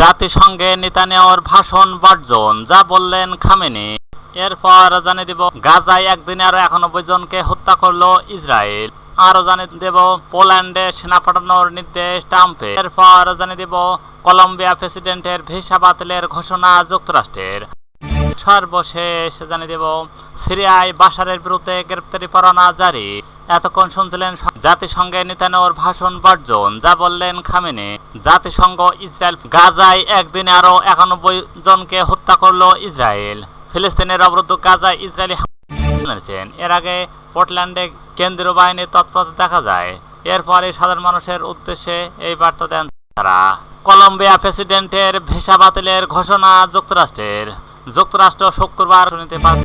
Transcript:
জাতিসংঘে নেতানিয়াহুর ভাষণ বর্জন, যা বললেন খামেনি। এরপর জানিয়ে দেব, গাজায় একদিনে আরও একানব্বই জনকে হত্যা করল ইসরায়েল। আরও জানিয়ে দেব, পোল্যান্ডে সেনা পাঠানোর নির্দেশ ট্রাম্পে এরপর জানিয়ে দেব, কলম্বিয়া প্রেসিডেন্টের ভিসা বাতিলের ঘোষণা যুক্তরাষ্ট্রের। সর্বশেষ জানিয়ে দেব, সিরিয়ায় বাশারের বিরুদ্ধে গ্রেপ্তারি পরোয়ানা জারি। এতক্ষণ শুনছিলেন জাতিসংঘে নেতানোর ভাষণ বর্জন, যা বললেন জাতিসংঘ ইসরায়েল, গাজায় একদিনে একানব্বই জনকে হত্যা ইসরায়েল। ফিলিস্তিনের অবরুদ্ধ গাজায় ইসরায়েলি জানিয়েছেন এর আগে পোর্টল্যান্ডে কেন্দ্রীয় বাহিনীর তৎপরতা দেখা যায়। এরপরে সাধারণ মানুষের উদ্দেশ্যে এই বার্তা দেন তারা। কলম্বিয়া প্রেসিডেন্টের ভিসা বাতিলের ঘোষণা যুক্তরাষ্ট্রের। যুক্তরাষ্ট্র শুক্রবার শুনতে পারছে